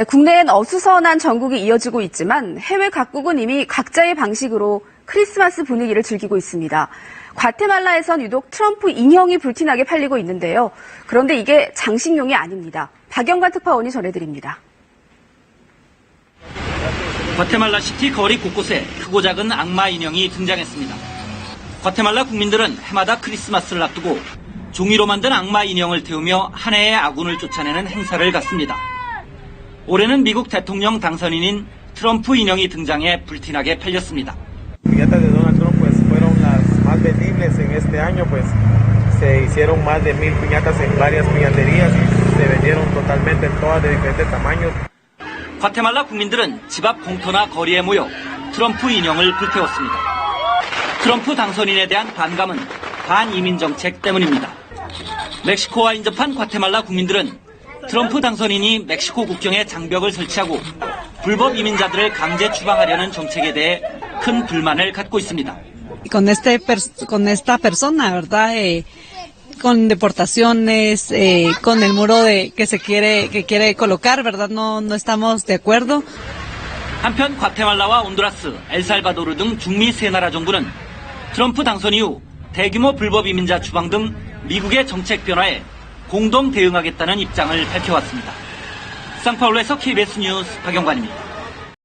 네, 국내엔 어수선한 전국이 이어지고 있지만 해외 각국은 이미 각자의 방식으로 크리스마스 분위기를 즐기고 있습니다. 과테말라에선 유독 트럼프 인형이 불티나게 팔리고 있는데요. 그런데 이게 장식용이 아닙니다. 박영관 특파원이 전해드립니다. 과테말라 시티 거리 곳곳에 크고 작은 악마 인형이 등장했습니다. 과테말라 국민들은 해마다 크리스마스를 앞두고 종이로 만든 악마 인형을 태우며 한 해의 아군을 쫓아내는 행사를 갖습니다. 올해는 미국 대통령 당선인인 트럼프 인형이 등장해 불티나게 팔렸습니다. 과테말라 국민들은 집 앞 공터나 거리에 모여 트럼프 인형을 불태웠습니다. 트럼프 당선인에 대한 반감은 반이민 정책 때문입니다. 멕시코와 인접한 과테말라 국민들은 트럼프 당선인이 멕시코 국경에 장벽을 설치하고 불법 이민자들을 강제 추방하려는 정책에 대해 큰 불만을 갖고 있습니다. con este con esta persona, ¿verdad? Eh, con deportaciones, eh, con el muro de que se quiere que quiere colocar, ¿verdad? No no estamos de acuerdo. 한편 과테말라와 온두라스, 엘살바도르 등 중미 세 나라 정부는 트럼프 당선 이후 대규모 불법 이민자 추방 등 미국의 정책 변화에 공동 대응하겠다는 입장을 밝혀왔습니다. 상파울루에서 KBS 뉴스 박영관입니다.